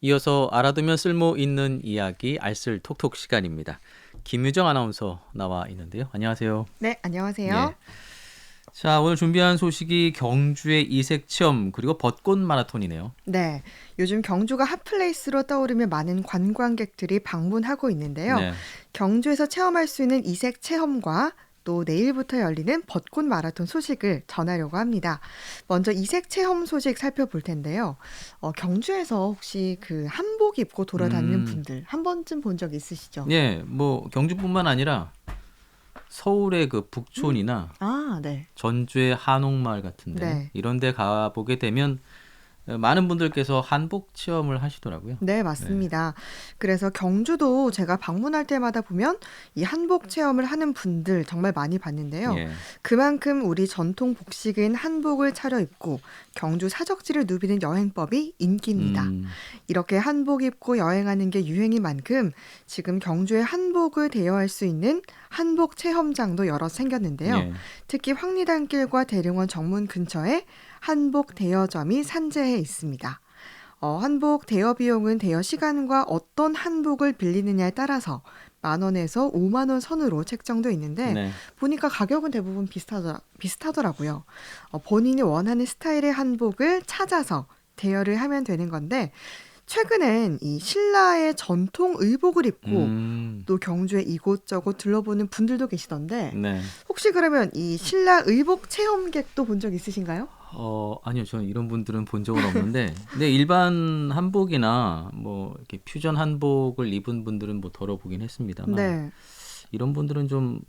이어서 알아두면 쓸모 있는 이야기 알쓸 톡톡 시간입니다. 김유정 아나운서 나와 있는데요. 안녕하세요. 네, 안녕하세요. 예. 자, 오늘 준비한 소식이 경주의 이색 체험 그리고 벚꽃 마라톤이네요. 네, 요즘 경주가 핫플레이스로 떠오르며 많은 관광객들이 방문하고 있는데요. 네. 경주에서 체험할 수 있는 이색 체험과 또 내일부터 열리는 벚꽃 마라톤 소식을 전하려고 합니다. 먼저 이색 체험 소식 살펴볼 텐데요. 어, 경주에서 혹시 그 한복 입고 돌아다니는 음. 분들 한 번쯤 본 적 있으시죠? 예, 뭐 경주뿐만 아니라 서울의 그 북촌이나 아, 네. 전주의 한옥마을 같은데 네. 이런 데 가보게 되면 어, 많은 분들께서 한복 체험을 하시더라고요. 네, 맞습니다. 그래서 경주도 제가 방문할 때마다 보면 이 한복 체험을 하는 분들 정말 많이 봤는데요. 예. 그만큼 우리 전통 복식인 한복을 차려입고 경주 사적지를 누비는 여행법이 인기입니다. 음, 이렇게 한복 입고 여행하는 게 유행인 만큼 지금 경주에 한복을 대여할 수 있는 한복 체험장도 여러 생겼는데요. 예. 특히 황리단길과 대릉원 정문 근처에 한복 대여점이 산재해 있습니다. 어, 한복 대여 비용은 대여 시간과 어떤 한복을 빌리느냐에 따라서 만 원에서 5만 원 선으로 책정돼 있는데 네. 보니까 가격은 대부분 비슷하더, 비슷하더라고요. 어, 본인이 원하는 스타일의 한복을 찾아서 대여를 하면 되는 건데 최근엔 이 신라의 전통 의복을 입고 음, 또 경주에 이곳저곳 둘러보는 분들도 계시던데 네. 혹시 그러면 이 신라 의복 체험객도 본 적 있으신가요? 어, 아니요. 저는 이런 분들은 본 적은 없는데, 근데 일반 한복이나 뭐 이렇게 퓨전 한복을 입은 분들은 뭐 덜어 보긴 했습니다만, 네, 이런 분들은 좀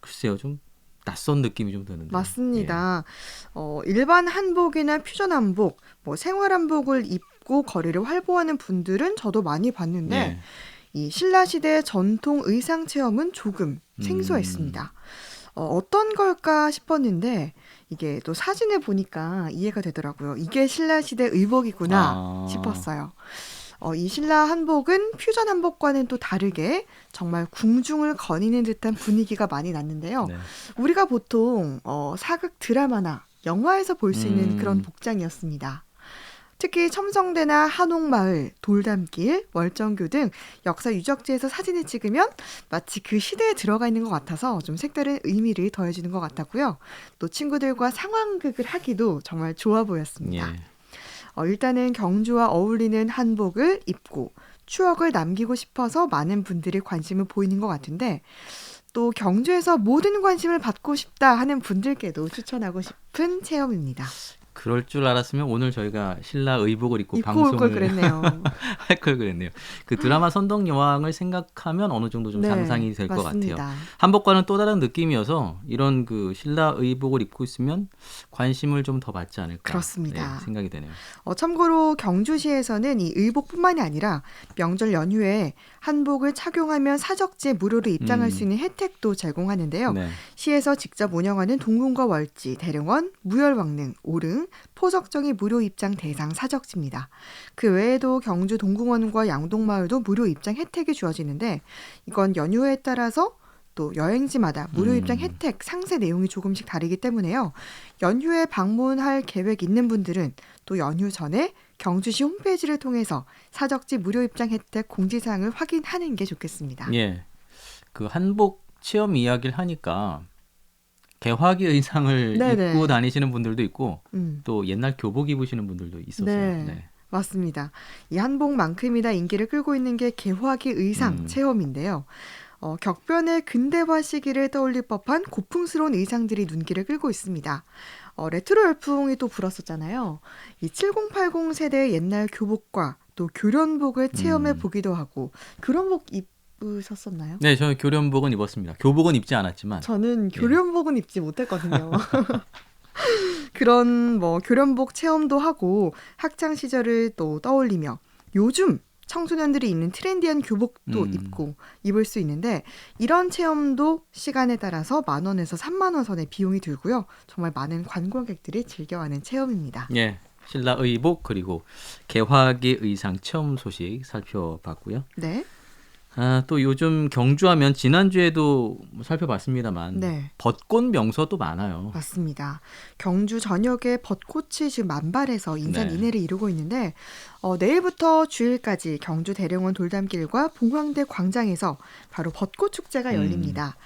글쎄요, 좀 낯선 느낌이 좀 드는데. 맞습니다. 어, 일반 한복이나 퓨전 한복, 뭐 생활 한복을 입고 거리를 활보하는 분들은 저도 많이 예. 봤는데 예. 이 신라 시대 전통 의상 체험은 조금 음. 생소했습니다. 어, 어떤 걸까 싶었는데 이게 또 사진을 보니까 이해가 되더라고요. 이게 신라 시대 의복이구나 아. 싶었어요. 어, 이 신라 한복은 퓨전 한복과는 또 다르게 정말 궁중을 거니는 듯한 분위기가 많이 났는데요. 네. 우리가 보통 어, 사극 드라마나 영화에서 볼 수 있는 음. 그런 복장이었습니다. 특히 첨성대나 한옥마을, 돌담길, 월정교 등 역사 유적지에서 사진을 찍으면 마치 그 시대에 들어가 있는 것 같아서 좀 색다른 의미를 더해주는 것 같았고요. 또 친구들과 상황극을 하기도 정말 좋아 보였습니다. 예. 어, 일단은 경주와 어울리는 한복을 입고 추억을 남기고 싶어서 많은 분들이 관심을 보이는 것 같은데 또 경주에서 모든 관심을 받고 싶다 하는 분들께도 추천하고 싶은 체험입니다. 그럴 줄 알았으면 오늘 저희가 신라 의복을 입고, 입고 올 방송을. 할 걸 그랬네요. 그 드라마 선덕 여왕을 생각하면 어느 정도 좀 네, 상상이 될 것 같아요. 한복과는 또 다른 느낌이어서 이런 그 신라 의복을 입고 있으면 관심을 좀 더 받지 않을까 그렇습니다. 네, 생각이 되네요. 어, 참고로 경주시에서는 이 의복뿐만이 아니라 명절 연휴에 한복을 착용하면 사적지에 무료로 입장할 음. 수 있는 혜택도 제공하는데요. 네. 시에서 직접 운영하는 동궁과 월지, 대릉원, 무열왕릉, 오릉, 포석정이 무료 입장 대상 사적지입니다. 그 외에도 경주 동궁원과 양동마을도 무료 입장 혜택이 주어지는데 이건 연휴에 따라서 또 여행지마다 무료 입장 음. 혜택 상세 내용이 조금씩 다르기 때문에요. 연휴에 방문할 계획 있는 분들은 또 연휴 전에 경주시 홈페이지를 통해서 사적지 무료 입장 혜택 공지사항을 확인하는 게 좋겠습니다. 예. 그 한복 체험 이야기를 하니까 개화기 의상을 네네. 입고 다니시는 분들도 있고 음. 또 옛날 교복 입으시는 분들도 있었어요. 네. 네. 맞습니다. 이 한복만큼이나 인기를 끌고 있는 게 개화기 의상 음. 체험인데요. 어, 격변의 근대화 시기를 떠올릴 법한 고풍스러운 의상들이 눈길을 끌고 있습니다. 어, 레트로 열풍이 또 불었었잖아요. 이 7080 세대의 옛날 교복과 또 교련복을 체험해 음. 보기도 하고 교련복 입 으셨었나요? 네, 저는 교련복은 입었습니다. 교복은 입지 않았지만 저는 예. 교련복은 입지 못했거든요. 그런 뭐 교련복 체험도 하고 학창 시절을 또 떠올리며 요즘 청소년들이 입는 트렌디한 교복도 음. 입고 입을 수 있는데 이런 체험도 시간에 따라서 만 원에서 3만 원 선의 비용이 들고요. 정말 많은 관광객들이 즐겨하는 체험입니다. 예. 신라 의복 그리고 개화기 의상 체험 소식 살펴봤고요. 네. 아, 또 요즘 경주하면 지난주에도 뭐 살펴봤습니다만 네. 벚꽃 명소도 많아요. 맞습니다. 경주 전역에 벚꽃이 지금 만발해서 인산 네. 인해를 이루고 있는데 어, 내일부터 주일까지 경주 대령원 돌담길과 봉황대 광장에서 바로 벚꽃 축제가 음. 열립니다.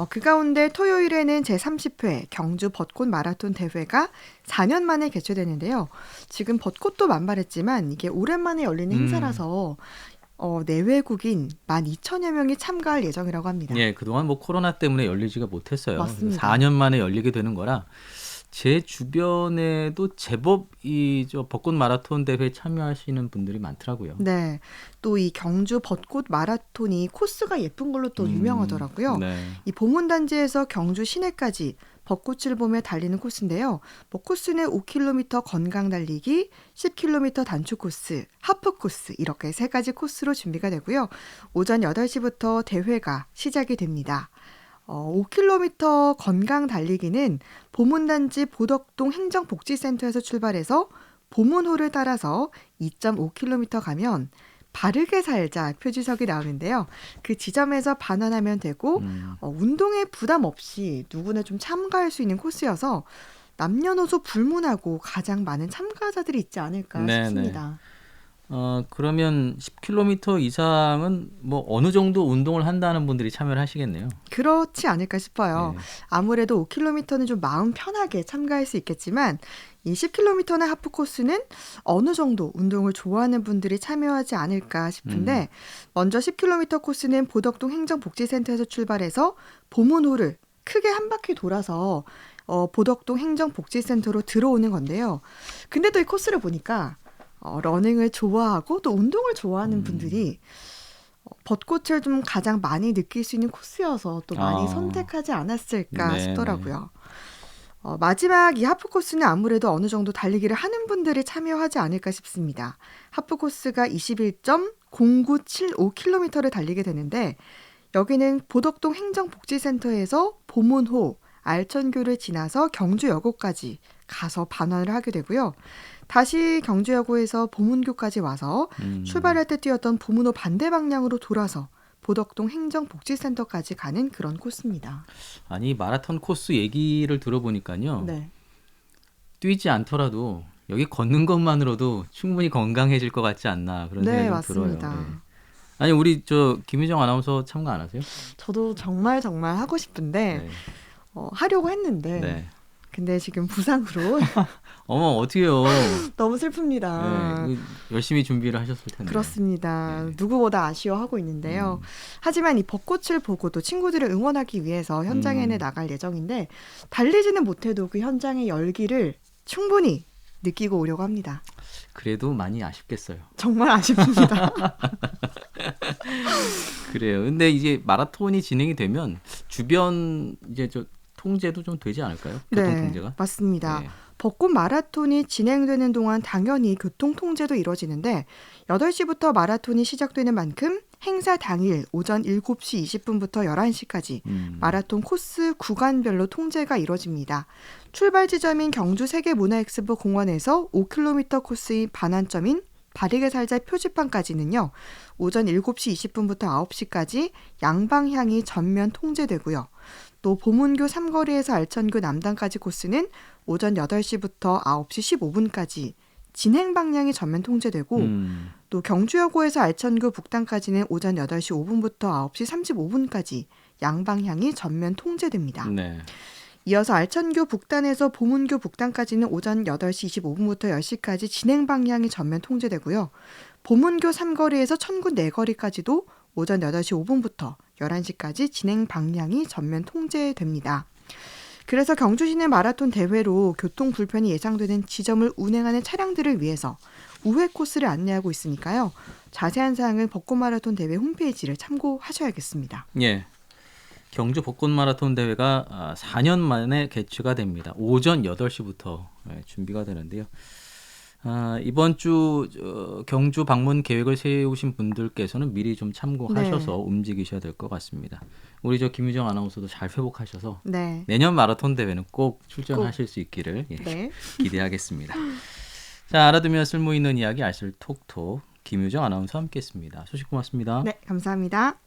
어, 그 가운데 토요일에는 제30회 경주 벚꽃 마라톤 대회가 4년 만에 개최되는데요. 지금 벚꽃도 만발했지만 이게 오랜만에 열리는 음. 행사라서 어, 내외국인 12,000여 명이 참가할 예정이라고 합니다. 예, 그동안 뭐 코로나 때문에 열리지가 못했어요. 맞습니다. 4년 만에 열리게 되는 거라 제 주변에도 제법 이 저 벚꽃 마라톤 대회 참여하시는 분들이 많더라고요. 네. 또 이 경주 벚꽃 마라톤이 코스가 예쁜 걸로 또 음, 유명하더라고요. 네. 이 보문단지에서 경주 시내까지 벚꽃을 보며 달리는 코스인데요. 뭐 코스는 5km 건강 달리기, 10km 단축 코스, 하프 코스 이렇게 세 가지 코스로 준비가 되고요. 오전 8시부터 대회가 시작이 됩니다. 어, 5km 건강 달리기는 보문단지 보덕동 행정복지센터에서 출발해서 보문호를 따라서 2.5km 가면 바르게 살자 표지석이 나오는데요. 그 지점에서 반환하면 되고 음, 어, 운동에 부담 없이 누구나 좀 참가할 수 있는 코스여서 남녀노소 불문하고 가장 많은 참가자들이 있지 않을까 네, 싶습니다. 어, 그러면 10km 이상은 뭐 어느 정도 운동을 한다는 분들이 참여를 하시겠네요. 그렇지 않을까 싶어요. 예. 아무래도 5km는 좀 마음 편하게 참가할 수 있겠지만 이 10km나 하프 코스는 어느 정도 운동을 좋아하는 분들이 참여하지 않을까 싶은데 먼저 10km 코스는 보덕동 행정복지센터에서 출발해서 보문호를 크게 한 바퀴 돌아서 어, 보덕동 행정복지센터로 들어오는 건데요. 근데 또 이 코스를 보니까 어, 러닝을 좋아하고 또 운동을 좋아하는 음. 분들이 어, 벚꽃을 좀 가장 많이 느낄 수 있는 코스여서 또 많이 아. 선택하지 않았을까 네, 싶더라고요. 어, 마지막 이 하프 코스는 아무래도 어느 정도 달리기를 하는 분들이 참여하지 않을까 싶습니다. 하프 코스가 21.0975km를 달리게 되는데 여기는 보덕동 행정복지센터에서 보문호, 알천교를 지나서 경주여고까지 가서 반환을 하게 되고요. 다시 경주여고에서 보문교까지 와서 음. 출발할 때 뛰었던 보문호 반대 방향으로 돌아서 보덕동 행정복지센터까지 가는 그런 코스입니다. 아니 마라톤 코스 얘기를 들어보니까요. 네. 뛰지 않더라도 여기 걷는 것만으로도 충분히 건강해질 것 같지 않나 그런 네, 생각이 좀 맞습니다. 들어요. 예. 아니 우리 저 김유정 아나운서 참가 안 하세요? 저도 정말 정말 하고 싶은데 어, 하려고 했는데 네. 근데 지금 부상으로 어머 어떻게요? 너무 슬픕니다. 네, 그 열심히 준비를 하셨을 텐데. 그렇습니다. 네. 누구보다 아쉬워하고 있는데요. 음. 하지만 이 벚꽃을 보고 또 친구들을 응원하기 위해서 현장에는 음. 나갈 예정인데 달리지는 못해도 그 현장의 열기를 충분히 느끼고 오려고 합니다. 그래도 많이 아쉽겠어요. 정말 아쉽습니다. 그래요. 근데 이제 마라톤이 진행이 되면 주변 이제 저 통제도 좀 되지 않을까요? 교통 통제가? 네, 맞습니다. 네. 벚꽃 마라톤이 진행되는 동안 당연히 교통 통제도 이뤄지는데 8시부터 마라톤이 시작되는 만큼 행사 당일 오전 7시 20분부터 11시까지 음. 마라톤 코스 구간별로 통제가 이뤄집니다. 출발 지점인 경주 세계문화엑스포 공원에서 5km 코스인 반환점인 바르게 살자 표지판까지는요. 오전 7시 20분부터 9시까지 양방향이 전면 통제되고요. 또 보문교 삼거리에서 알천교 남단까지 코스는 오전 8시부터 9시 15분까지 진행 방향이 전면 통제되고 음. 또 경주여고에서 알천교 북단까지는 오전 8시 5분부터 9시 35분까지 양방향이 전면 통제됩니다. 네. 이어서 알천교 북단에서 보문교 북단까지는 오전 8시 25분부터 10시까지 진행 방향이 전면 통제되고요. 보문교 삼거리에서 천군 네거리까지도 오전 8시 5분부터 11시까지 진행 방향이 전면 통제됩니다. 그래서 경주시내 마라톤 대회로 교통 불편이 예상되는 지점을 운행하는 차량들을 위해서 우회 코스를 안내하고 있으니까요. 자세한 사항은 벚꽃 마라톤 대회 홈페이지를 참고하셔야겠습니다. 예. 경주 벚꽃 마라톤 대회가 아, 4년 만에 개최가 됩니다. 오전 8시부터 예, 준비가 되는데요. 아, 이번 주 저, 경주 방문 계획을 세우신 분들께서는 미리 좀 참고하셔서 네. 움직이셔야 될 것 같습니다. 우리 저 김유정 아나운서도 잘 회복하셔서 네. 내년 마라톤 대회는 꼭 출전하실 수 있기를 예, 네. 기대하겠습니다. 자, 알아두면 쓸모 있는 이야기 알쓸 톡톡 김유정 아나운서 함께했습니다. 소식 고맙습니다. 네, 감사합니다.